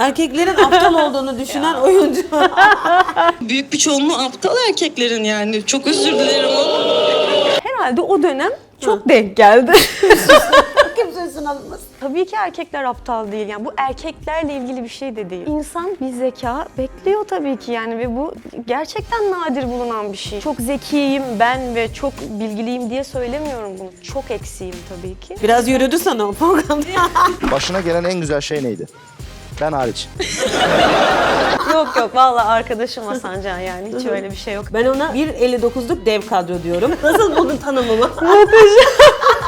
Erkeklerin aptal olduğunu düşünen oyuncu. Büyük bir çoğunluğu aptal erkeklerin yani. Çok özür dilerim ama. Herhalde o dönem çok denk geldi. Kimsesin alınmaz. Tabii ki erkekler aptal değil. Yani bu erkeklerle ilgili bir şey de değil. İnsan bir zeka bekliyor tabii ki yani ve bu gerçekten nadir bulunan bir şey. Çok zekiyim ben ve çok bilgiliyim diye söylemiyorum bunu. Çok eksiğim tabii ki. Biraz yürüdü sana o programda. Başına gelen en güzel şey neydi? Ben hariç. yok yok vallahi arkadaşım Hasan Can yani hiç öyle bir şey yok. Ben ona 1.59'luk dev kadro diyorum. Nasıl buldun tanımımı?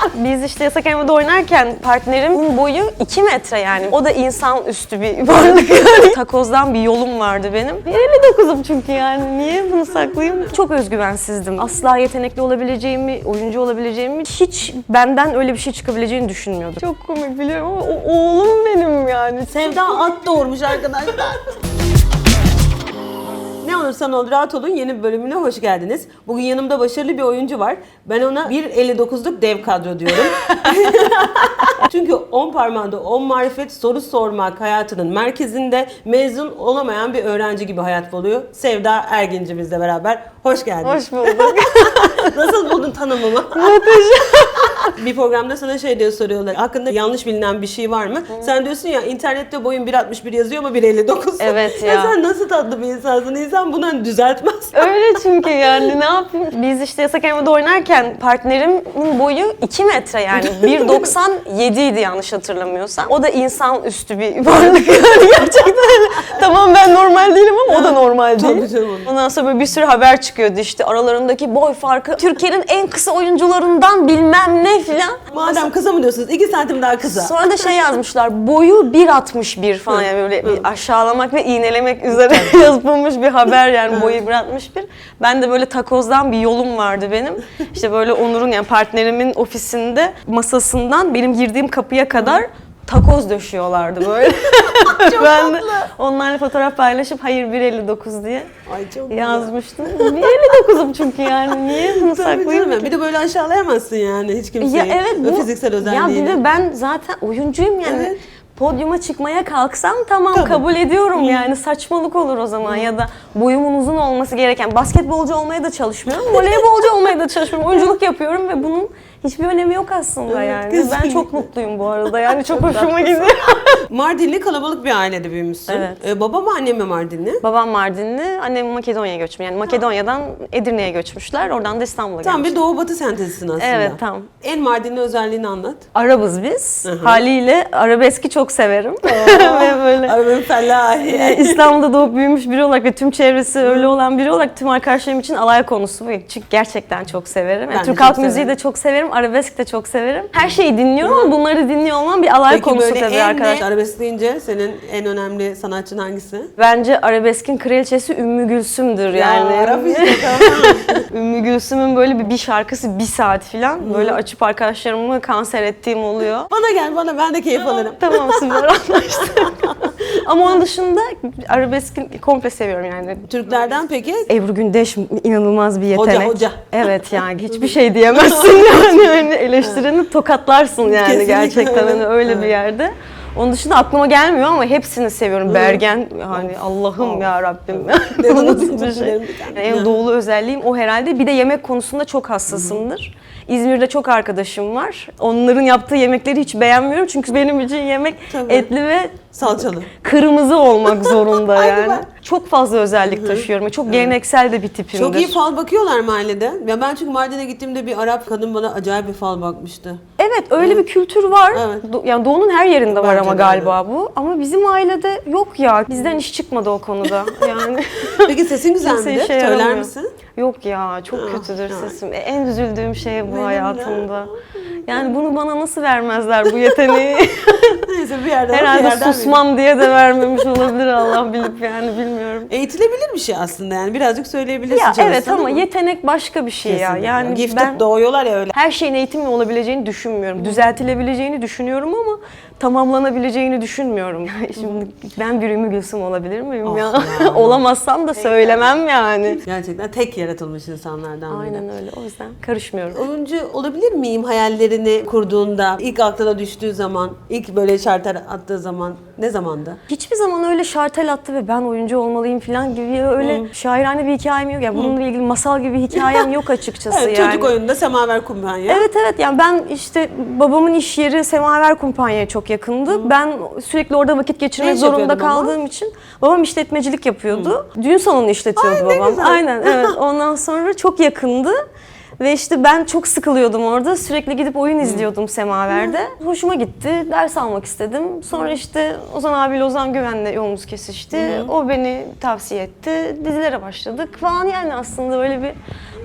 Biz işte yasak elmada oynarken partnerimin boyu 2 metre yani. O da insan üstü bir varlık yani. Takozdan bir yolum vardı benim. 1.59'um çünkü yani. Niye bunu saklayayım? Çok özgüvensizdim. Asla yetenekli olabileceğimi, oyuncu olabileceğimi, hiç benden öyle bir şey çıkabileceğini düşünmüyordum. Çok komik biliyorum ama o oğlum benim yani. Sevda at doğurmuş arkadaşlar. Ne olursa ol rahat olun yeni bölümüne hoş geldiniz. Bugün yanımda başarılı bir oyuncu var. Ben ona 1.59'luk dev kadro diyorum. Çünkü 10 parmağında 10 marifet soru sormak hayatının merkezinde mezun olamayan bir öğrenci gibi hayat buluyor. Sevda Erginci bizle beraber. Hoş geldin. Hoş bulduk. Nasıl buldun tanımımı? bir programda sana şey diye soruyorlar. Hakkında yanlış bilinen bir şey var mı? Sen diyorsun ya internette boyun 1.61 yazıyor ama 1.59. Evet ya. ya. sen nasıl tatlı bir insansın? İnsan bunu hani düzeltmez. Öyle çünkü yani ne yapayım? Biz işte yasak elmada oynarken partnerimin boyu 2 metre yani. 1.97 idi yanlış hatırlamıyorsam. O da insan üstü bir varlık yani gerçekten. tamam ben normal değilim ama o da normal değil. Tabii canım. Ondan sonra böyle bir sürü haber çıkıyordu işte aralarındaki boy farkı. Türkiye'nin en kısa oyuncularından bilmem ne filan. Madem kısa mı diyorsunuz? 2 santim daha kısa. Sonra da şey yazmışlar, boyu 1.61 falan yani böyle bir aşağılamak ve iğnelemek üzere yazılmış bir haber yani boyu 1.61. Ben de böyle takozdan bir yolum vardı benim. İşte böyle Onur'un yani partnerimin ofisinde masasından benim girdiğim kapıya kadar takoz döşüyorlardı böyle. ben de onlarla fotoğraf paylaşıp hayır 1.59 diye Ay çok yazmıştım. 1.59'um çünkü yani niye bunu saklayayım? Bir de böyle aşağılayamazsın yani hiç kimseyi. Ya evet bu fiziksel Ya özelliğini. bir de ben zaten oyuncuyum yani. Evet. Podyuma çıkmaya kalksam tamam Tabii. kabul ediyorum yani. Saçmalık olur o zaman ya da boyumun uzun olması gereken basketbolcu olmaya da çalışmıyorum voleybolcu olmaya da çalışmıyorum. Oyunculuk yapıyorum ve bunun hiçbir önemi yok aslında Evet, yani ben kesinlikle. çok mutluyum bu arada yani çok hoşuma gidiyor. Mardinli kalabalık bir ailede büyümüşsün. Evet. Ee, baba mı anne mi Mardinli? Babam Mardinli, annem Makedonya'ya göçmüş. Yani Makedonya'dan Edirne'ye göçmüşler. Oradan da İstanbul'a Tam gelmişler. bir doğu batı sentezisin aslında. Evet, tam. En Mardinli özelliğini anlat. Arabız biz. Haliyle arabeski çok severim. ve böyle Arabın fellahi. Yani İstanbul'da doğup büyümüş biri olarak ve tüm çevresi öyle olan biri olarak tüm arkadaşlarım için alay konusu bu. Çünkü gerçekten çok severim. Yani Ben Türk çok halk müziği de çok severim, arabesk de çok severim. Her şeyi dinliyorum ama bunları dinliyor olmam bir alay Peki konusu böyle tabii en arkadaşlar. arabesk deyince senin en önemli sanatçın hangisi? Bence arabeskin kraliçesi Ümmü Gülsüm'dür yani. Ya Rabbi işte tamam. Ümmü Gülsüm'ün böyle bir, bir şarkısı bir saat falan böyle açıp arkadaşlarımı kanser ettiğim oluyor. bana gel bana ben de keyif alırım. Tamam süper anlaştık. Ama onun dışında arabeskin komple seviyorum yani. Türklerden peki? Ebru Gündeş inanılmaz bir Hoca, yetenek. hoca. Evet yani hiçbir şey diyemezsin yani. Hani eleştireni tokatlarsın yani Kesinlikle gerçekten öyle. hani öyle bir Evet. yerde. Onun dışında aklıma gelmiyor ama hepsini seviyorum. Bergen hani Allah'ım Oh. ya Rabbim. Nasıl bir şey. bir. En doğulu özelliğim o herhalde. Bir de yemek konusunda çok hassasımdır. İzmir'de çok arkadaşım var. Onların yaptığı yemekleri hiç beğenmiyorum çünkü benim için yemek Tabii. etli ve Salçalı. kırmızı olmak zorunda yani. ben. Çok fazla özellik taşıyorum. ve Çok geleneksel de bir tipimdir. Çok iyi fal bakıyorlar mahallede. Ya ben çünkü Mardin'e gittiğimde bir Arap kadın bana acayip bir fal bakmıştı. Evet öyle bir kültür var. Evet. Do- yani doğunun her yerinde var Bence ama de galiba bu. Ama bizim ailede yok ya. Bizden iş çıkmadı o konuda. Yani Peki sesin güzel midir? işe Söyler misin? yok ya çok Ah, kötüdür ah. sesim. E, En üzüldüğüm şey bu Benim de. hayatımda. Yani bunu bana nasıl vermezler bu yeteneği? Neyse bir yerden bir Herhalde yerden susmam diye de vermemiş olabilir Allah bilip yani bilmiyorum. Eğitilebilir bir şey aslında yani birazcık söyleyebilirsin Ya evet çalışsan ama yetenek başka bir şey ya. Kesinlikle. Yani Gifted ben doğuyorlar ya öyle. her şeyin eğitimle olabileceğini düşünmüyorum. Düzeltilebileceğini düşünüyorum ama tamamlanabileceğini düşünmüyorum. Şimdi ben bir Ümmü Gülsüm olabilir miyim Ah ya? ya. Olamazsam da söylemem yani. Gerçekten tek yaratılmış insanlardan biri. Aynen öyle. O yüzden karışmıyorum. Oyuncu olabilir miyim hayallerini kurduğunda, ilk aklına düştüğü zaman, ilk böyle şartlar attığı zaman Ne zamanda? Hiçbir zaman öyle şartel attı ve ben oyuncu olmalıyım falan gibi öyle şairane bir hikayem yok. Yani bununla ilgili masal gibi bir hikayem yok açıkçası Evet, yani. Çocuk oyununda Semaver Kumpanya. Evet evet yani ben işte babamın iş yeri Semaver Kumpanya'ya çok yakındı. Ben sürekli orada vakit geçirmek zorunda yapıyordu baba? kaldığım için babam işletmecilik yapıyordu. Düğün salonu işletiyordu Ay, babam. Aynen evet. Ondan sonra çok yakındı. Ve işte ben çok sıkılıyordum orada. Sürekli gidip oyun izliyordum Semaver'de. Hoşuma gitti. Ders almak istedim. Sonra işte Ozan abiyle Ozan Güven'le yolumuz kesişti. O beni tavsiye etti. Dizilere başladık falan yani aslında böyle bir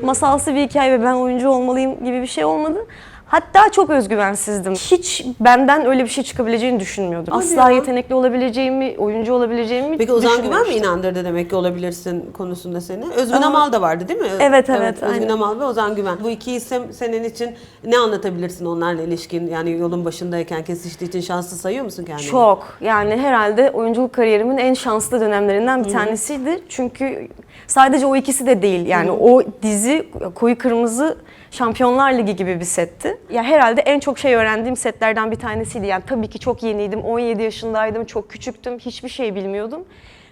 masalsı bir hikaye ve ben oyuncu olmalıyım gibi bir şey olmadı. Hatta çok özgüvensizdim. Hiç benden öyle bir şey çıkabileceğini düşünmüyordum. Hadi Asla ya. yetenekli olabileceğimi, oyuncu olabileceğimi Peki Ozan Güven mi inandırdı demek ki olabilirsin konusunda seni? Özgün Aa. Amal da vardı değil mi? Evet, evet, Özgün aynen. Amal ve Ozan Güven. Bu iki isim senin için ne anlatabilirsin onlarla ilişkin? Yani yolun başındayken kesiştiği için şanslı sayıyor musun kendini? Çok. Yani herhalde oyunculuk kariyerimin en şanslı dönemlerinden bir tanesiydi. Çünkü sadece o ikisi de değil. Yani o dizi Koyu Kırmızı Şampiyonlar Ligi gibi bir setti. Ya herhalde en çok şey öğrendiğim setlerden bir tanesiydi. Yani tabii ki çok yeniydim. 17 yaşındaydım. Çok küçüktüm. Hiçbir şey bilmiyordum.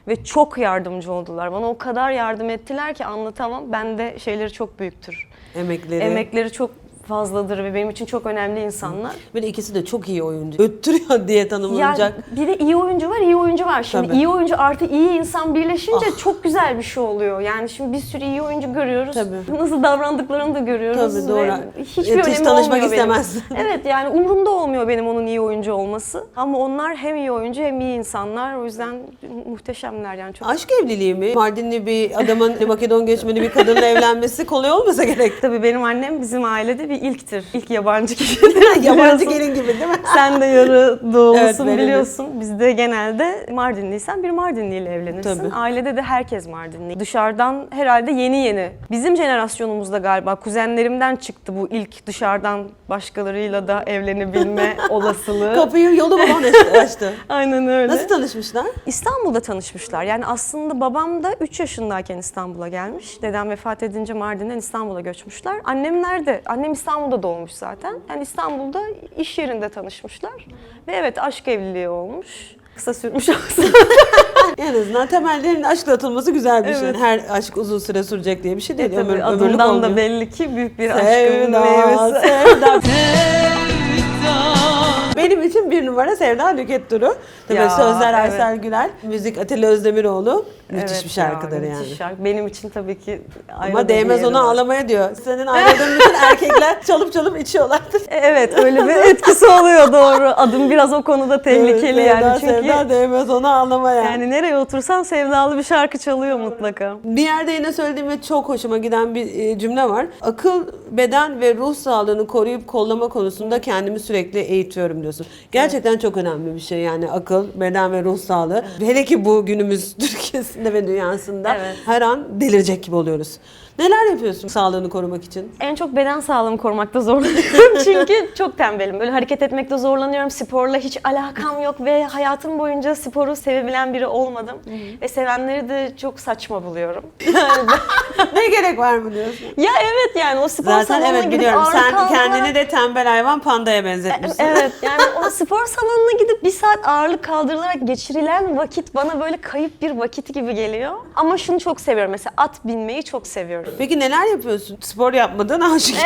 Ve çok yardımcı oldular. Bana o kadar yardım ettiler ki anlatamam. Ben de şeyleri çok büyüktür. Emekleri. Emekleri çok fazladır ve benim için çok önemli insanlar. De ikisi de çok iyi oyuncu. Öttürüyor diye Ya tanımlanacak. bir de iyi oyuncu var, iyi oyuncu var. Şimdi Tabii. iyi oyuncu artı iyi insan birleşince Ah. çok güzel bir şey oluyor. Yani şimdi bir sürü iyi oyuncu görüyoruz. Tabii. Nasıl davrandıklarını da görüyoruz. Tabii, doğru. Hiçbir Evet, hiç tanışmak olmuyor benim. Evet yani umurumda olmuyor benim onun iyi oyuncu olması. Ama onlar hem iyi oyuncu hem iyi insanlar. O yüzden muhteşemler yani çok. Aşk evliliği mi? Mardinli bir adamın Makedon göçmeni bir kadınla evlenmesi kolay olmasa gerek. Tabii benim annem bizim ailede bir ilktir. İlk yabancı gibi. Yabancı gelin gibi değil mi? Sen de yarı Evet, doğulusun de. biliyorsun. Bizde genelde Mardinliysen bir Mardinliyle evlenirsin. Tabii. Ailede de herkes Mardinli. Dışarıdan herhalde yeni yeni. Bizim jenerasyonumuzda galiba kuzenlerimden çıktı bu ilk dışarıdan başkalarıyla da evlenebilme olasılığı. Kapıyı yolu balon açtı. Aynen öyle. Nasıl tanışmışlar? İstanbul'da tanışmışlar. Yani aslında babam da 3 yaşındayken İstanbul'a gelmiş. Dedem vefat edince Mardin'den İstanbul'a göçmüşler. Annem nerede? Annem İstanbul'da doğmuş zaten. Yani İstanbul'da iş yerinde tanışmışlar. Ve evet aşk evliliği olmuş. Kısa sürmüş aslında. En azından temellerinin aşkla atılması güzel bir şey. Evet. Her aşk uzun süre sürecek diye bir şey değil. Tabii Ömür, adından olmuyor. da belli ki büyük bir aşkın Sevda, meyvesi. sevda. Benim için bir numara Sevda Nüket Duru. Tabii Ya, sözler evet. Aysel Gülel, müzik Atilla Özdemiroğlu. Müthiş Evet bir şarkıdır ya, yani. müthiş şarkı. Benim için tabii ki Ama ayrı değmez bir yeri ona ağlamaya diyor. Senin ayrıldığın bütün erkekler çalıp çalıp içiyorlardır. E, Evet öyle bir etkisi oluyor doğru. Adım biraz o konuda tehlikeli Evet, yani. Sevda, Çünkü Sevda değmez ona ağlamaya. Yani nereye otursan sevdalı bir şarkı çalıyor mutlaka. Bir yerde yine söylediğim ve çok hoşuma giden bir e, cümle var. Akıl, beden ve ruh sağlığını koruyup kollama konusunda kendimi sürekli eğitiyorum diyorsun. Gerçekten çok önemli bir şey yani akıl, beden ve ruh sağlığı. Hele ki bu günümüz Türkiye'sinde ve dünyasında Evet. her an delirecek gibi oluyoruz. Neler yapıyorsun sağlığını korumak için? En çok beden sağlığımı korumakta zorlanıyorum çünkü çok tembelim. Böyle hareket etmekte zorlanıyorum. Sporla hiç alakam yok ve hayatım boyunca sporu sevebilen biri olmadım. Ve sevenleri de çok saçma buluyorum. Yani ne gerek var mı diyorsun? ya evet yani o spor Zaten salonuna evet gidip biliyorum. Sen kaldırmaya- kendini de tembel hayvan pandaya benzetmişsin. Evet yani o spor salonuna gidip bir saat ağırlık kaldırılarak geçirilen vakit bana böyle kayıp bir vakit gibi geliyor. Ama şunu çok seviyorum mesela at binmeyi çok seviyorum. Peki neler yapıyorsun? Spor yapmadığın aşık.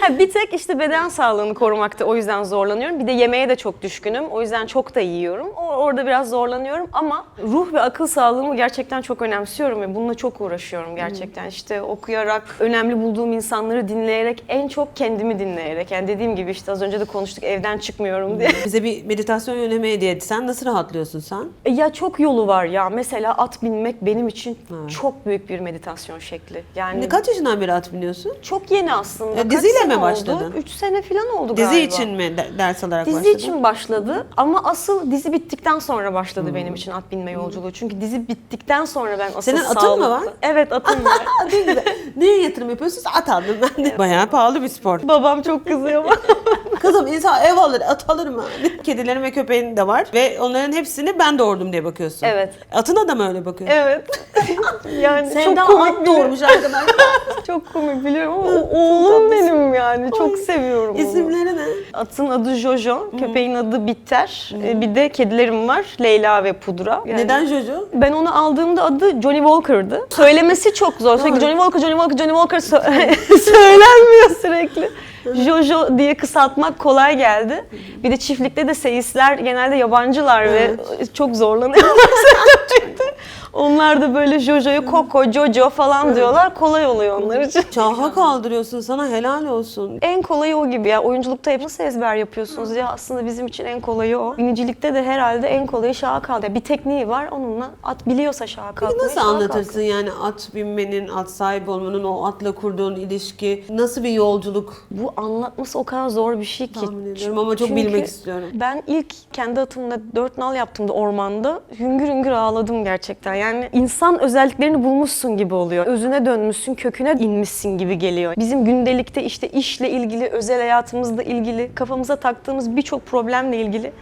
Ha, bir tek işte beden sağlığını korumakta o yüzden zorlanıyorum. Bir de yemeğe de çok düşkünüm. O yüzden çok da yiyorum. O, orada biraz zorlanıyorum ama ruh ve akıl sağlığımı gerçekten çok önemsiyorum ve bununla çok uğraşıyorum gerçekten. İşte okuyarak, önemli bulduğum insanları dinleyerek, en çok kendimi dinleyerek. Yani dediğim gibi işte az önce de konuştuk evden çıkmıyorum diye. Bize bir meditasyon yönemi hediye etsen nasıl rahatlıyorsun sen? E, Ya çok yolu var ya. Mesela at binmek benim için çok büyük bir meditasyon şekli. Yani Ne kaç yaşından beri at biniyorsun? çok yeni aslında. Ya Kaç diziyle sene mi başladın? 3 sene falan oldu Dizi galiba. için mi de- ders alarak Dizi başladın? için başladı ama asıl dizi bittikten sonra başladı benim için at binme yolculuğu. Çünkü dizi bittikten sonra ben asıl Senin atın mı sağlıklı- var? Evet atım var. Ne güzel. Neye yatırım yapıyorsunuz? At aldım ben de. Bayağı pahalı bir spor. Babam çok kızıyor bana. Kızım insan ev alır, at alır mı? Kedilerin ve köpeğin de var ve onların hepsini ben doğurdum diye bakıyorsun. Evet. Atına da mı öyle bakıyorsun? Evet. yani Sevda çok komik at doğurmuş arkadaşlar. Çok komik biliyorum ama o- oğlum benim yani. Çok seviyorum onu. İsimleri ne? Atın adı Jojo, köpeğin adı Bitter. Ee, Bir de kedilerim var. Leyla ve Pudra. Yani Neden Jojo? Ben onu aldığımda adı Johnny Walker'dı. Söylemesi çok zor. Sürekli Johnny Walker, Johnny Walker, Johnny Walker sö- söylenmiyor sürekli. Jojo diye kısaltmak kolay geldi. Bir de çiftlikte de seyisler genelde yabancılar ve çok zorlanıyorlar çünkü. Onlar da böyle Jojo'ya Coco, Jojo falan diyorlar. Kolay oluyor onlar için. Çaha kaldırıyorsun sana helal olsun. En kolayı o gibi ya. Oyunculukta hep nasıl ezber yapıyorsunuz ya? Aslında bizim için en kolayı o. Binicilikte de herhalde en kolayı şaha kaldı. Bir tekniği var onunla at biliyorsa şaha kalkmayı Nasıl şaha anlatırsın yani at binmenin, at sahibi olmanın, o atla kurduğun ilişki nasıl bir yolculuk Bu anlatması o kadar zor bir şey ki. tahmin ediyorum ama çok Çünkü bilmek istiyorum. Ben ilk kendi atımla dört nal yaptığımda ormanda hüngür hüngür ağladım gerçekten. Yani insan özelliklerini bulmuşsun gibi oluyor. Özüne dönmüşsün, köküne inmişsin gibi geliyor. Bizim gündelikte işte işle ilgili, özel hayatımızla ilgili, kafamıza taktığımız birçok problemle ilgili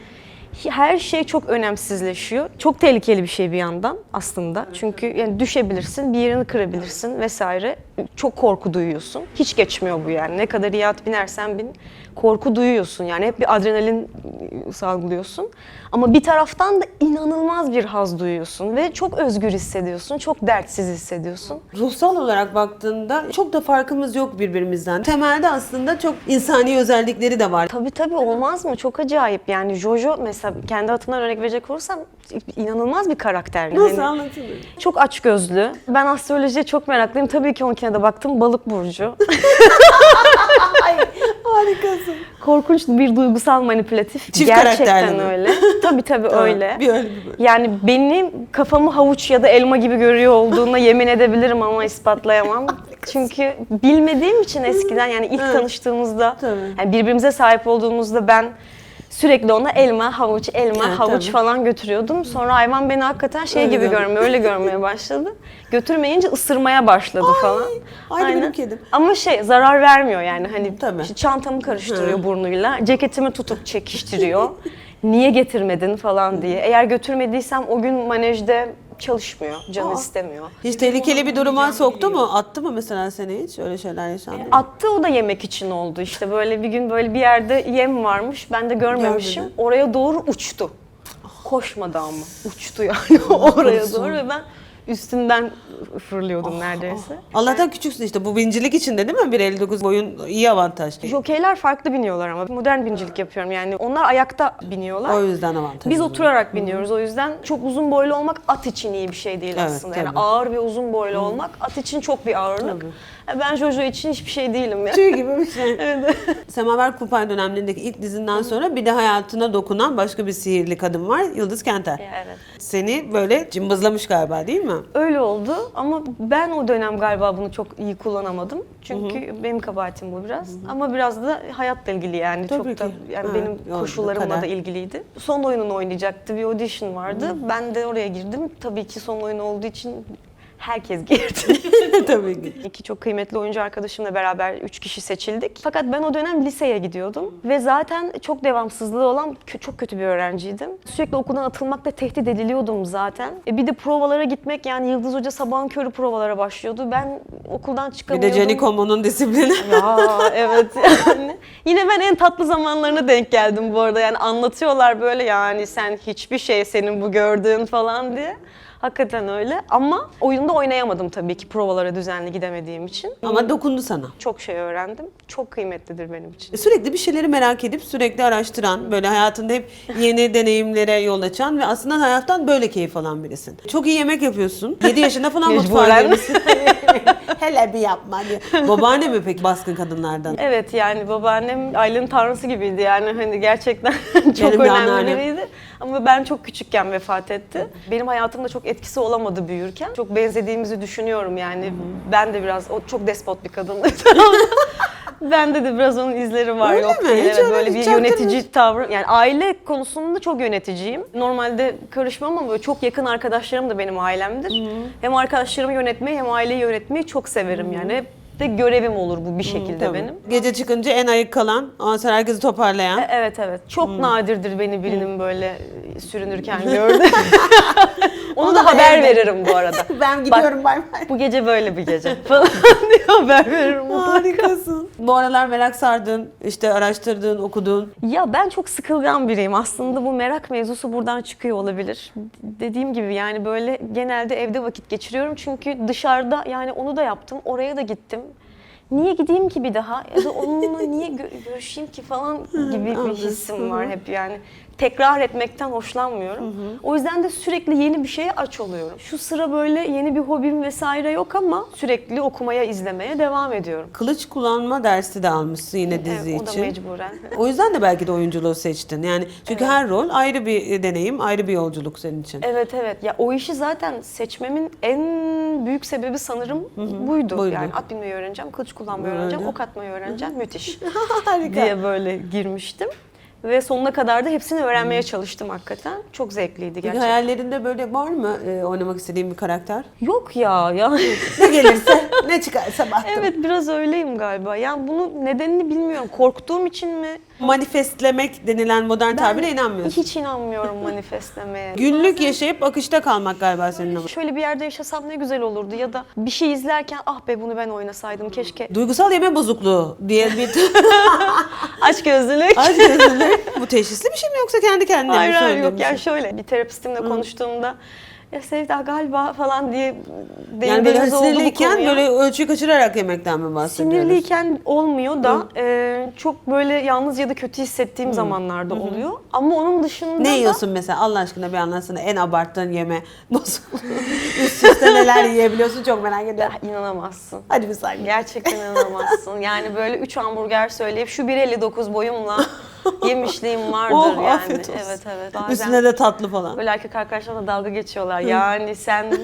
her şey çok önemsizleşiyor. Çok tehlikeli bir şey bir yandan aslında. Çünkü yani düşebilirsin, bir yerini kırabilirsin vesaire. Çok korku duyuyorsun. Hiç geçmiyor bu yani. Ne kadar iyi at binersen bin korku duyuyorsun. Yani hep bir adrenalin salgılıyorsun. Ama bir taraftan da inanılmaz bir haz duyuyorsun ve çok özgür hissediyorsun. Çok dertsiz hissediyorsun. Ruhsal olarak baktığında çok da farkımız yok birbirimizden. Temelde aslında çok insani özellikleri de var. Tabii tabii olmaz mı? Çok acayip. Yani Jojo mesela kendi atımdan örnek verecek olursam inanılmaz bir karakter. Nasıl Yani anlatayım? Çok açgözlü. Ben astrolojiye çok meraklıyım. Tabii ki onunkine de baktım. Balık burcu. Harikasın. Korkunç bir duygusal manipülatif. Çift Gerçekten karakterli mi? öyle. Tabii tabii öyle. Bir öyle bir böyle. Yani benim kafamı havuç ya da elma gibi görüyor olduğuna yemin edebilirim ama ispatlayamam. Çünkü bilmediğim için eskiden yani ilk tanıştığımızda Tabii. yani birbirimize sahip olduğumuzda ben sürekli ona elma, havuç, elma, Evet, havuç tabii. falan götürüyordum. Sonra hayvan beni hakikaten şey Öyle gibi görmüyor. öyle görmeye başladı. Götürmeyince ısırmaya başladı falan. aynı benim kedim. Ama şey zarar vermiyor yani hani Tabii. işte çantamı karıştırıyor burnuyla, ceketimi tutup çekiştiriyor. Niye getirmedin falan diye. Eğer götürmediysem o gün manejde çalışmıyor, canı Aa. istemiyor. Hiç tehlikeli bir duruma soktu mu? Attı mı mesela seni hiç? Öyle şeyler yaşandı mı? Attı o da yemek için oldu işte böyle bir gün böyle bir yerde yem varmış ben de görmemişim. Görmedin. Oraya doğru uçtu. Koşmadı ama uçtu yani oraya doğru ve ben üstünden fırlıyordum neredeyse. Allah'tan küçüksün işte. Bu bincilik içinde değil mi? 1.59 boyun iyi avantaj. Jokeyler farklı biniyorlar ama modern bincilik yapıyorum yani onlar ayakta biniyorlar. O yüzden avantaj. Biz oturarak biniyoruz o yüzden çok uzun boylu olmak at için iyi bir şey değil Evet, aslında. Yani tabii. ağır ve uzun boylu olmak at için çok bir ağırlık. Tabii. Ben Jojo için hiçbir şey değilim ya. Tüy gibi bir şey. Semaver Kupay dönemlerindeki ilk dizinden sonra bir de hayatına dokunan başka bir sihirli kadın var. Yıldız Kenter. Evet. Seni böyle cımbızlamış galiba değil mi? Öyle oldu ama ben o dönem galiba bunu çok iyi kullanamadım. Çünkü benim kabahatim bu biraz. Ama biraz da hayatla ilgili yani Tabii çok da ki. yani Evet, benim koşullarımla da ilgiliydi. Son oyununu oynayacaktı. Bir audition vardı. Ben de oraya girdim. Tabii ki son oyun olduğu için herkes girdi. Tabii ki. İki çok kıymetli oyuncu arkadaşımla beraber üç kişi seçildik. Fakat ben o dönem liseye gidiyordum ve zaten çok devamsızlığı olan çok kötü bir öğrenciydim. Sürekli okuldan atılmakla tehdit ediliyordum zaten. E bir de provalara gitmek yani Yıldız Hoca sabahın körü provalara başlıyordu. Ben okuldan Bir çıkamıyordum. de Jenny Como'nun disiplini. Ya evet yani. Yine ben en tatlı zamanlarına denk geldim bu arada. Yani anlatıyorlar böyle yani sen hiçbir şey senin bu gördüğün falan diye. Hakikaten öyle ama oyunda oynayamadım tabii ki provalara düzenli gidemediğim için. Ama dokundu sana. Çok şey öğrendim. Çok kıymetlidir benim için. Sürekli bir şeyleri merak edip sürekli araştıran, böyle hayatında hep yeni deneyimlere yol açan ve aslında hayattan böyle keyif alan birisin. Çok iyi yemek yapıyorsun. 7 yaşında falan mutfağa Mecburen. girmişsin. Hele bir yapma diye. Babaanne mi peki baskın kadınlardan? Evet yani babaannem ailenin tanrısı gibiydi yani hani gerçekten çok Benim de önemli anneannem. biriydi. Ama ben çok küçükken vefat etti. Benim hayatımda çok etkisi olamadı büyürken. Çok benzediğimizi düşünüyorum yani. Ben de biraz, o çok despot bir kadındı. Bende de biraz onun izleri var Öyle yok mi? değil. Hiç Evet, öyle böyle bir hiç yönetici tavrı. Yani aile konusunda çok yöneticiyim. Normalde karışmam ama böyle çok yakın arkadaşlarım da benim ailemdir. Hem arkadaşlarımı yönetmeyi hem aileyi yönetmeyi çok severim yani. Hep de görevim olur bu bir şekilde Tabii. benim. Gece çıkınca en ayık kalan, ondan sonra herkesi toparlayan. E, Evet evet. Çok nadirdir beni birinin böyle e, sürünürken gördü. Onu Onu da haber evde. veririm bu arada. Ben gidiyorum bay bay. Bu gece böyle bir gece falan diye haber veririm mutlaka. Harikasın. Bu aralar merak sardın, işte araştırdın, okudun. Ya ben çok sıkılgan biriyim. Aslında bu merak mevzusu buradan çıkıyor olabilir. Dediğim gibi yani böyle genelde evde vakit geçiriyorum. Çünkü dışarıda yani onu da yaptım, oraya da gittim. Niye gideyim ki bir daha? Ya da onunla niye gö- görüşeyim ki falan gibi bir hissim var hep yani. Tekrar etmekten hoşlanmıyorum. O yüzden de sürekli yeni bir şeye aç oluyorum. Şu sıra böyle yeni bir hobim vesaire yok ama sürekli okumaya, izlemeye devam ediyorum. Kılıç kullanma dersi de almışsın yine dizi Evet, o da için. mecburen. O yüzden de belki de oyunculuğu seçtin. Yani çünkü her rol ayrı bir deneyim, ayrı bir yolculuk senin için. Evet evet. Ya o işi zaten seçmemin en büyük sebebi sanırım buydu. Buydu. Yani at binmeyi öğreneceğim, kılıç kullanmayı Öyle. öğreneceğim, ok atmayı öğreneceğim. Müthiş Harika. diye böyle girmiştim. Ve sonuna kadar da hepsini öğrenmeye çalıştım hakikaten. Çok zevkliydi gerçekten. hayallerinde böyle var mı e, oynamak istediğin bir karakter? Yok ya ya. Ne gelirse, ne çıkarsa baktım. evet biraz öyleyim galiba. Yani bunu nedenini bilmiyorum. Korktuğum için mi? Manifestlemek denilen modern tabire inanmıyorsun. Hiç inanmıyorum manifestlemeye. Günlük yaşayıp akışta kalmak galiba senin ama. Şöyle bir yerde yaşasam ne güzel olurdu ya da bir şey izlerken ah be bunu ben oynasaydım keşke. Duygusal yeme bozukluğu diye bir Aç gözlülük. Aç gözlülük. Bu teşhisli bir şey mi yoksa kendi kendine Hayır mi hayır yok bir yani şey? şöyle bir terapistimle konuştuğumda ya Sevda galiba falan diye Yani böyle sinirliyken böyle ölçüyü kaçırarak yemekten mi bahsediyoruz? Sinirliyken olmuyor da e, çok böyle yalnız ya da kötü hissettiğim zamanlarda oluyor. Ama onun dışında Ne da yiyorsun mesela Allah aşkına bir anlatsana en abarttığın yeme. Üst üste neler yiyebiliyorsun çok merak ediyorum. Ya, inanamazsın. Hadi bir saniye. Gerçekten inanamazsın. Yani böyle 3 hamburger söyleyip şu 1.59 boyumla yemişliğim vardır Oh, yani. afiyet olsun. Evet evet. Bazen Üstüne de tatlı falan. böyle erkek arkadaşlarla dalga geçiyorlar. Yani sen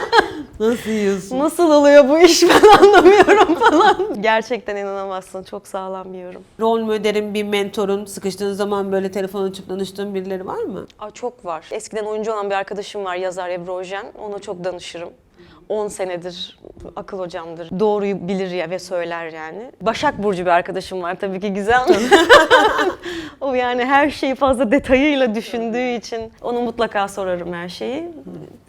Nasıl yiyorsun? Nasıl oluyor bu iş ben anlamıyorum falan. Gerçekten inanamazsın. Çok sağlam bir yorum. Rol modelin, bir mentorun, sıkıştığın zaman böyle telefon açıp danıştığın birileri var mı? Aa, çok var. Eskiden oyuncu olan bir arkadaşım var yazar Ebru Ojen. Ona çok danışırım. 10 senedir akıl hocamdır. Doğruyu bilir ya ve söyler yani. Başak Burcu bir arkadaşım var tabii ki güzel. o yani her şeyi fazla detayıyla düşündüğü için onu mutlaka sorarım her şeyi.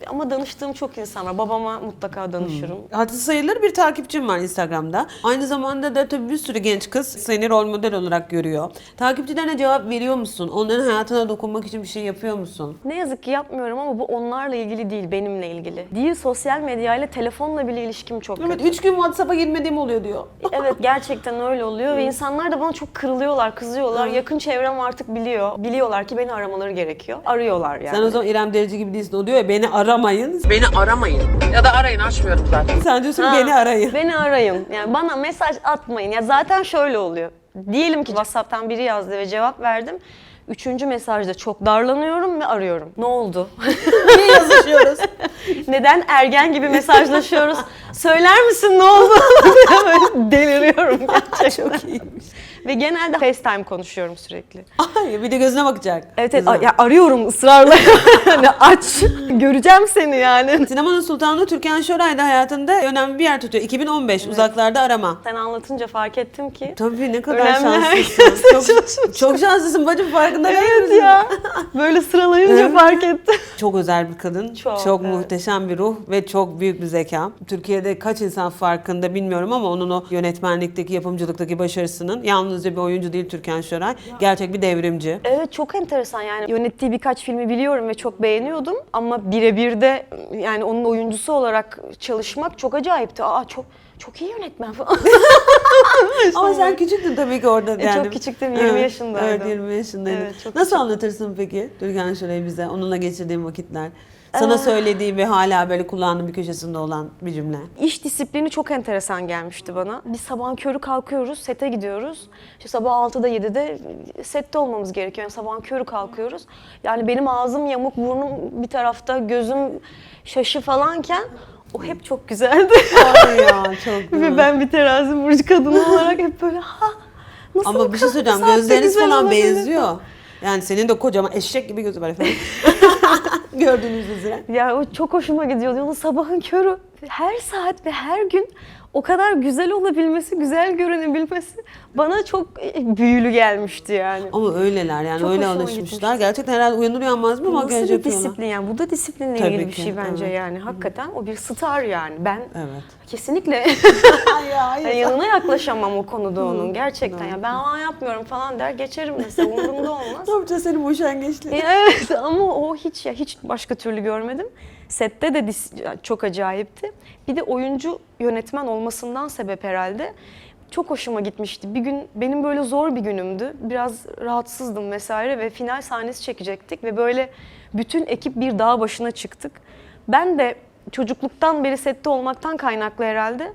Ama danıştığım çok insan var. Babama mutlaka danışırım. Hatı sayılır bir takipçim var Instagram'da. Aynı zamanda da tabii bir sürü genç kız seni rol model olarak görüyor. Takipçilerine cevap veriyor musun? Onların hayatına dokunmak için bir şey yapıyor musun? Ne yazık ki yapmıyorum ama bu onlarla ilgili değil, benimle ilgili. Değil sosyal medyayla, telefonla bile ilişkim çok Evet, kötü. üç gün WhatsApp'a girmediğim oluyor diyor. Evet gerçekten öyle oluyor ve insanlar da bana çok kırılıyorlar, kızıyorlar. Yakın çevrem artık biliyor. Biliyorlar ki beni aramaları gerekiyor. Arıyorlar yani. Sen o zaman İrem Derici gibi değilsin. O diyor ya beni aramayın. Beni aramayın. Ya da arayın açmıyorum zaten. Sen diyorsun Ha, beni arayın. Beni arayın. Yani bana mesaj atmayın. Ya zaten şöyle oluyor. Diyelim ki WhatsApp'tan biri yazdı ve cevap verdim. Üçüncü mesajda çok darlanıyorum ve arıyorum. Ne oldu? Niye yazışıyoruz? Neden ergen gibi mesajlaşıyoruz? Söyler misin ne oldu? Deliriyorum gerçekten. Çok iyiymiş. Ve genelde FaceTime konuşuyorum sürekli. Ay, bir de gözüne bakacak. Evet, evet ya arıyorum ısrarla. hani aç, göreceğim seni yani. Sinemanın Sultanı Türkan Şoray da hayatında önemli bir yer tutuyor. 2015 uzaklarda arama. Sen anlatınca fark ettim ki. Tabii ne kadar Önemli şanslısın. Çok, çok şanslısın bacım farkında değil Evet misin? ya. Böyle sıralayınca fark ettim. Çok özel bir kadın. Çok, Çok, evet. muhteşem bir ruh ve çok büyük bir zeka. Türkiye'de kaç insan farkında bilmiyorum ama onun o yönetmenlikteki, yapımcılıktaki başarısının yalnızca bir oyuncu değil Türkan Şoray. Gerçek bir devrimci. Evet çok enteresan yani yönettiği birkaç filmi biliyorum ve çok beğeniyordum ama birebir de yani onun oyuncusu olarak çalışmak çok acayipti. Aa çok çok iyi yönetmen falan. Ama sen küçüktün tabii ki orada E, yani. çok küçüktüm, 20 Evet, yaşındaydım. Evet 20 yaşındaydın. Evet, çok Nasıl anlatırsın peki Türkan Şoray'ı bize? Onunla geçirdiğin vakitler. Sana söylediği ve hala böyle kulağının bir köşesinde olan bir cümle. İş disiplini çok enteresan gelmişti bana. Biz sabahın körü kalkıyoruz, sete gidiyoruz. İşte sabah 6'da 7'de sette olmamız gerekiyor. Yani sabahın körü kalkıyoruz. Yani benim ağzım yamuk, burnum bir tarafta, gözüm şaşı falanken o hep çok güzeldi. Ay ya çok Ve ben bir terazi burcu kadını olarak hep böyle ha nasıl Ama bir şey söyleyeceğim. Gözleriniz falan benziyor. Yani senin de kocaman eşek gibi gözü var efendim. Gördüğünüz üzere. Ya o çok hoşuma gidiyordu. Onun sabahın körü her saat ve her gün o kadar güzel olabilmesi, güzel görünebilmesi bana çok e, büyülü gelmişti yani. Ama öyleler yani Çok öyle alışmışlar. gitmişti. Gerçekten herhalde uyanır uyanmaz mı Nasıl makyaj bir yapıyorlar? disiplin yani? Bu da disiplinle Tabii ilgili bir ki, şey bence evet. yani. Hakikaten o bir star yani. Ben Evet. kesinlikle Yani yanına yaklaşamam o konuda onun gerçekten. Ya ben aa yapmıyorum falan der geçerim mesela umurumda olmaz. Ne yapacağız senin bu üşengeçliği? Evet ama o hiç ya hiç başka türlü görmedim. Sette de çok acayipti. Bir de oyuncu yönetmen olmasından sebep herhalde. Çok hoşuma gitmişti. Bir gün benim böyle zor bir günümdü. Biraz rahatsızdım vesaire ve final sahnesi çekecektik ve böyle bütün ekip bir dağ başına çıktık. Ben de çocukluktan beri sette olmaktan kaynaklı herhalde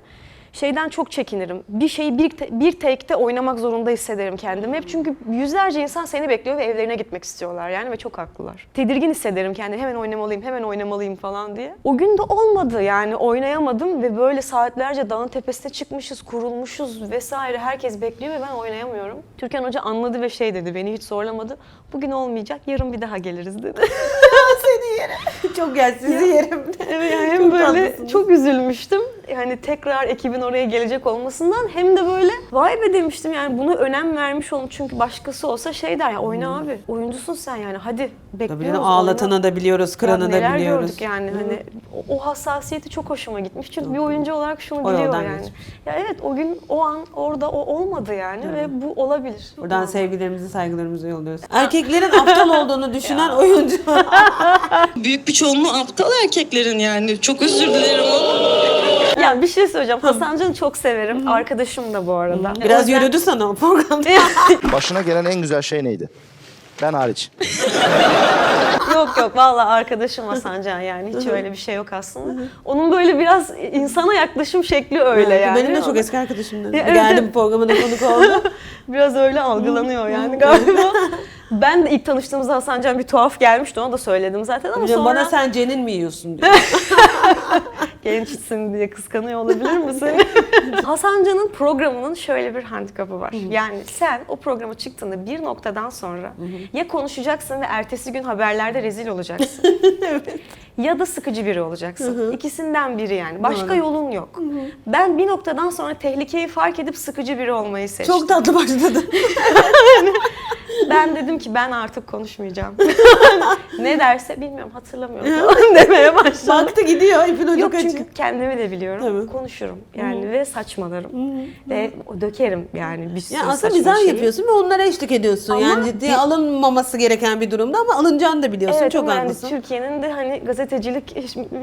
şeyden çok çekinirim. Bir şeyi bir, te- bir take'te oynamak zorunda hissederim kendimi. Hep çünkü yüzlerce insan seni bekliyor ve evlerine gitmek istiyorlar yani ve çok haklılar. Tedirgin hissederim kendimi. Hemen oynamalıyım, hemen oynamalıyım falan diye. O gün de olmadı yani oynayamadım ve böyle saatlerce dağın tepesine çıkmışız, kurulmuşuz vesaire. Herkes bekliyor ve ben oynayamıyorum. Türkan Hoca anladı ve şey dedi, beni hiç zorlamadı. Bugün olmayacak, yarın bir daha geliriz dedi. Seni yerim. Çok gel sizi yerim. Evet yani hem böyle çok üzülmüştüm. Yani tekrar ekibin oraya gelecek olmasından hem de böyle vay be demiştim yani buna önem vermiş olun. Çünkü başkası olsa şey der ya oyna abi. Oyuncusun sen yani hadi bekliyoruz. Tabii canım, oyna." da biliyoruz, Ya kıranı da neler biliyoruz. gördük yani hani o, o hassasiyeti çok hoşuma gitmiş. Çünkü bir oyuncu olarak şunu O biliyor yani. geçmiş. Ya evet o gün o an orada o olmadı yani ve bu olabilir. Buradan Olmaz. sevgilerimizi, saygılarımızı yolluyoruz. Erkeklerin aptal olduğunu düşünen oyuncu. Büyük bir çoğunluğu aptal erkeklerin yani. Çok özür dilerim ama. Ya bir şey söyleyeceğim. Hasan Can'ı çok severim. Arkadaşım da bu arada. Biraz yüzden- yürüdü sana o programda. Başına gelen en güzel şey neydi? Ben hariç. Yok yok vallahi arkadaşım Hasan Can yani hiç öyle bir şey yok aslında. Onun böyle biraz insana yaklaşım şekli öyle yani. Benim de çok eski arkadaşımdı. Ya, evet, Geldi evet. bu programa da konuk oldu. Biraz öyle algılanıyor yani galiba. ben de ilk tanıştığımızda Hasan Can bir tuhaf gelmişti ona da söyledim zaten ama sonra bana sen Cen'in mi yiyorsun diyor. Gençsin diye kıskanıyor olabilir misin? Hasan Can'ın programının şöyle bir handikapı var. Yani sen o programa çıktığında bir noktadan sonra ya konuşacaksın ve ertesi gün haberlerde rezil olacaksın. Ya da sıkıcı biri olacaksın. İkisinden biri yani. Başka yolun yok. Ben bir noktadan sonra tehlikeyi fark edip sıkıcı biri olmayı seçtim. Çok tatlı başladı. Ben dedim ki ben artık konuşmayacağım. ne derse bilmiyorum hatırlamıyorum falan demeye başladım. Baktı gidiyor ipin ucu Yok kaçıyor. çünkü kendimi de biliyorum. Tabii. Konuşurum yani ve saçmalarım. Ve dökerim yani bir sürü Ya aslında saçma mizah şeyi. yapıyorsun ve onlara eşlik ediyorsun. Ama yani ciddiye bir- alınmaması gereken bir durumda ama alınacağını da biliyorsun. Evet Çok ama yani haklısın. Türkiye'nin de hani gazetecilik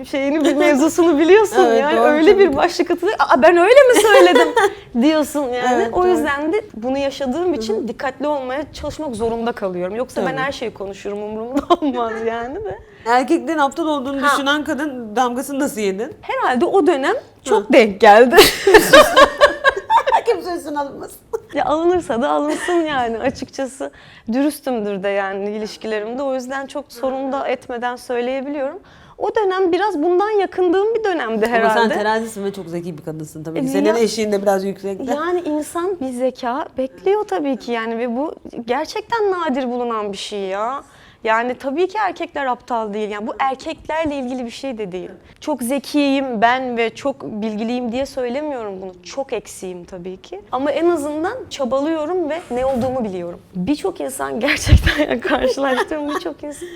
şeyini bir mevzusunu biliyorsun Evet, yani doğru, öyle bir başlık atılıyor. Aa ben öyle mi söyledim diyorsun yani. Evet, o doğru. yüzden de bunu yaşadığım için dikkatli olmaya çalışmak zorunda kalıyorum. Yoksa ben Tabii. her şeyi konuşurum umurumda olmaz yani de. Erkeklerin aptal olduğunu Ha. düşünen kadın damgasını nasıl yedin? Herhalde o dönem çok denk geldi. Kimse üstüne alınmasın. ya alınırsa da alınsın yani açıkçası. Dürüstümdür de yani ilişkilerimde. O yüzden çok sorun da etmeden söyleyebiliyorum. O dönem biraz bundan yakındığım bir dönemdi Ama herhalde. sen terazisin ve çok zeki bir kadınsın tabii ki. E, Senin ya- eşiğin de biraz yüksekte. Yani insan bir zeka bekliyor tabii ki yani ve bu gerçekten nadir bulunan bir şey ya. Yani tabii ki erkekler aptal değil. Yani bu erkeklerle ilgili bir şey de değil. Çok zekiyim ben ve çok bilgiliyim diye söylemiyorum bunu. Çok eksiğim tabii ki. Ama en azından çabalıyorum ve ne olduğumu biliyorum. Birçok insan gerçekten yani karşılaştığım birçok insan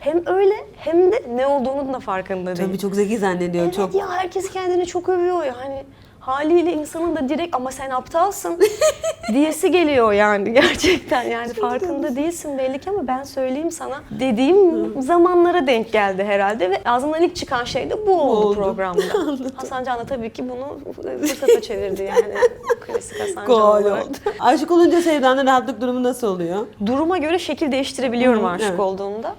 hem öyle hem de ne olduğunun da farkında değil. Tabii çok zeki zannediyor. Evet çok ya herkes kendini çok övüyor yani. Haliyle insanın da direkt ama sen aptalsın diyesi geliyor yani gerçekten yani farkında değilsin belli ki ama ben söyleyeyim sana dediğim zamanlara denk geldi herhalde ve ağzından ilk çıkan şey de bu oldu, oldu. programda. Hasan Can da tabii ki bunu fırsata çevirdi yani klasik Hasan Can olarak. oldu. Aşık olunca sevdanda rahatlık durumu nasıl oluyor? Duruma göre şekil değiştirebiliyorum Hı, aşık evet. olduğumda.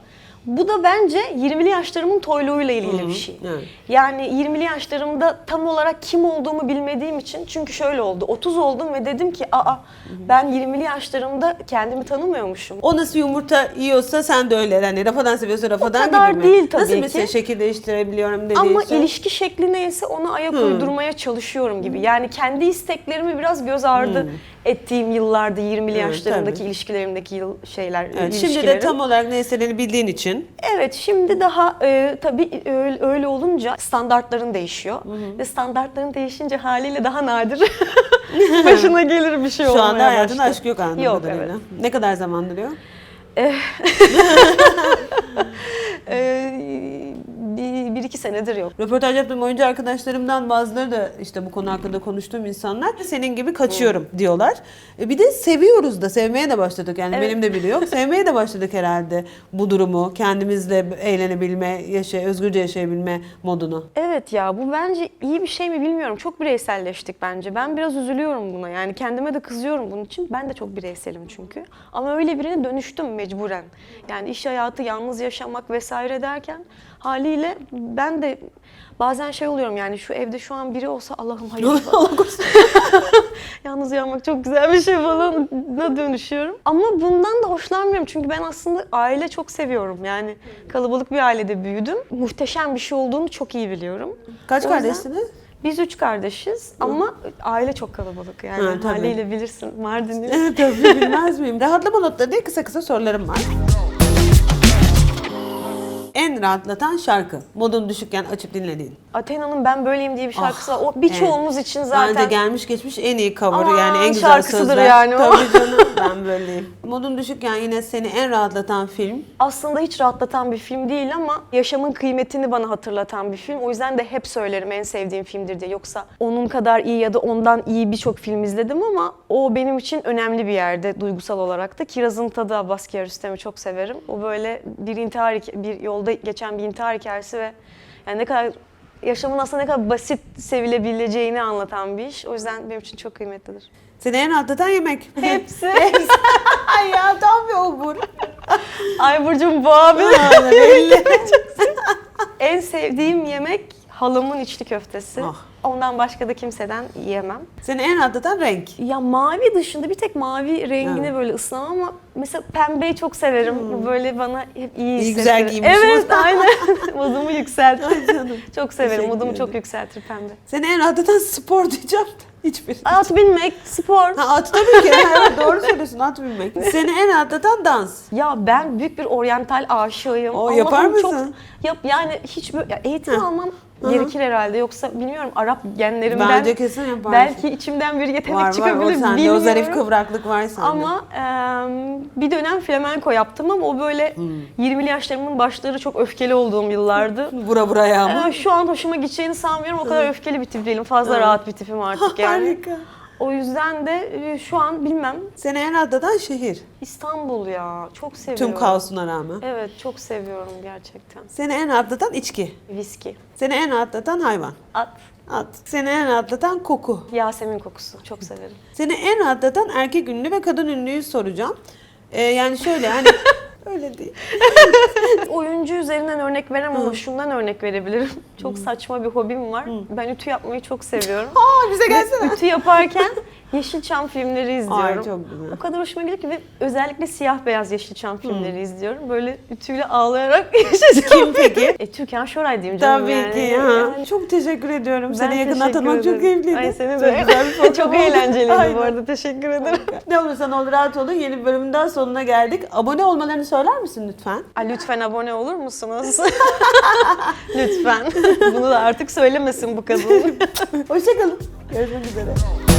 Bu da bence 20'li yaşlarımın toyluğuyla ilgili bir şey. evet. Yani 20'li yaşlarımda tam olarak kim olduğumu bilmediğim için çünkü şöyle oldu. 30 oldum ve dedim ki aa ben 20'li yaşlarımda kendimi tanımıyormuşum. O nasıl yumurta yiyorsa sen de öyle. Yani rafadan seviyorsa rafadan kadar gibi mi? değil tabii Nasıl ki. mesela şekil değiştirebiliyorum dediği Ama şey? ilişki şekli neyse ona ayak uydurmaya çalışıyorum gibi. Yani kendi isteklerimi biraz göz ardı ettiğim yıllarda 20'li Evet, yaşlarımdaki tabii. ilişkilerimdeki yıl şeyler, Evet, şimdi de tam olarak ne istediğini bildiğin için Büyüdün. Evet şimdi daha e, tabii öyle, öyle olunca standartların değişiyor. Ve standartların değişince haliyle daha nadir başına gelir bir şey Şu olmaya anda hayatında başlıyor. aşk yok anladığım Yok, kadarıyla. evet. Ne kadar zamandır yok? Ee, bir, bir iki senedir yok. Röportaj yaptığım oyuncu arkadaşlarımdan bazıları da işte bu konu hakkında konuştuğum insanlar senin gibi kaçıyorum diyorlar. E bir de seviyoruz da sevmeye de başladık yani Evet. benim de biri yok. Sevmeye de başladık herhalde bu durumu. Kendimizle eğlenebilme, yaşa, özgürce yaşayabilme modunu. Evet ya bu bence iyi bir şey mi bilmiyorum. Çok bireyselleştik bence. Ben biraz üzülüyorum buna. Yani kendime de kızıyorum bunun için. Ben de çok bireyselim çünkü. Ama öyle birine dönüştüm mecburen. Yani iş hayatı, yalnız yaşamak vesaire derken haliyle ben de bazen şey oluyorum yani şu evde şu an biri olsa Allah'ım hayır. Yalnız yanmak çok güzel bir şey falan dönüşüyorum. Ama bundan da hoşlanmıyorum çünkü ben aslında aile çok seviyorum. Yani kalabalık bir ailede büyüdüm. Muhteşem bir şey olduğunu çok iyi biliyorum. Kaç O yüzden- kardeşsiniz? Biz üç kardeşiz ama aile çok kalabalık yani Ha, tabii. haliyle bilirsin Mardin'i. Evet tabii bilmez miyim? Rahatlama notları diye kısa kısa sorularım var. Rahatlatan şarkı. Modun düşükken açıp dinlediğin. Athena'nın Ben Böyleyim diye bir şarkısı var. O birçoğumuz için zaten Bence gelmiş geçmiş en iyi cover'ı Aman, yani en güzel şarkısıdır sözler. yani o. Tabii canım ben böyleyim. Modun düşükken yine seni en rahatlatan film. aslında hiç rahatlatan bir film değil ama yaşamın kıymetini bana hatırlatan bir film. O yüzden de hep söylerim en sevdiğim filmdir diye. Yoksa onun kadar iyi ya da ondan iyi birçok film izledim ama o benim için önemli bir yerde duygusal olarak da. Kiraz'ın Tadı Abbas Kiarostami'yi çok severim. O böyle bir intihar bir yolda geçen bir intihar hikayesi ve yani ne kadar yaşamın aslında ne kadar basit sevilebileceğini anlatan bir iş. O yüzden benim için çok kıymetlidir. Seni en rahatlatan yemek. Hepsi. Ay ya tam bir obur. Ay Burcu'm bu abi. En sevdiğim yemek halamın içli köftesi. Ah. Ondan başka da kimseden yiyemem. Seni en rahatlatan renk. Ya mavi dışında bir tek mavi rengine Evet. böyle ısınamam ama mesela pembeyi çok severim. Bu böyle bana hep iyi İyi, güzel hissettirir. giymişim. Evet aynen. Modumu yükseltir. canım. çok severim. Teşekkür Modumu ederim. çok yükseltir pembe. Seni en rahatlatan spor diyeceğim. Hiçbir. At binmek, spor. Ha, at tabii ki. Evet, doğru söylüyorsun at binmek. Seni en rahatlatan dans. Ya ben büyük bir oryantal aşığıyım. O, yapar Allah'ım çok- mısın? yap yani hiç böyle ya eğitim almam. Gerekir herhalde. Yoksa bilmiyorum Arap genlerimden Bence kesin yaparsın. belki içimden bir yetenek var var çıkabilir o sende o bilmiyorum. zarif kıvraklık var sende. Ama em, bir dönem flamenko yaptım ama o böyle Hmm. 20'li yaşlarımın başları çok öfkeli olduğum yıllardı. Bura buraya ama. Ee, şu an hoşuma gideceğini sanmıyorum. O kadar öfkeli bir tip değilim. Fazla rahat bir tipim artık yani. Harika. O yüzden de e, şu an bilmem Seni en rahatlatan şehir. İstanbul ya. Çok seviyorum. Tüm kaosuna rağmen. Evet çok seviyorum gerçekten. Seni en rahatlatan içki. Viski. Seni en rahatlatan hayvan. At. At. Seni en rahatlatan koku. Yasemin kokusu. Çok severim. Seni en rahatlatan erkek ünlü ve kadın ünlüyü soracağım. Ee, yani şöyle hani öyle değil. Oyuncu üzerinden örnek veremem ama şundan örnek verebilirim. Çok saçma bir hobim var. Ben ütü yapmayı çok seviyorum. Aa bize gelsene. Ütü yaparken Yeşilçam filmleri izliyorum. Ay, çok güzel. O kadar hoşuma gidiyor ki ve özellikle siyah beyaz Yeşilçam filmleri izliyorum. Böyle ütüyle ağlayarak Yeşilçam. Kim peki? E, Türkan Şoray diyeyim canım Tabii yani. ki. Yani Ha. Çok teşekkür ediyorum. ben Seni yakından tanımak çok keyifliydi. Ay seni Çok de. güzel bir program çok eğlenceliydi bu arada. Teşekkür ederim. Ne olursan ol rahat olun. Yeni bir bölümün daha sonuna geldik. Abone olmalarını söyler misin lütfen? Aa, lütfen abone olur musunuz? lütfen. Bunu da artık söylemesin bu kadın. Hoşçakalın. Görüşmek üzere.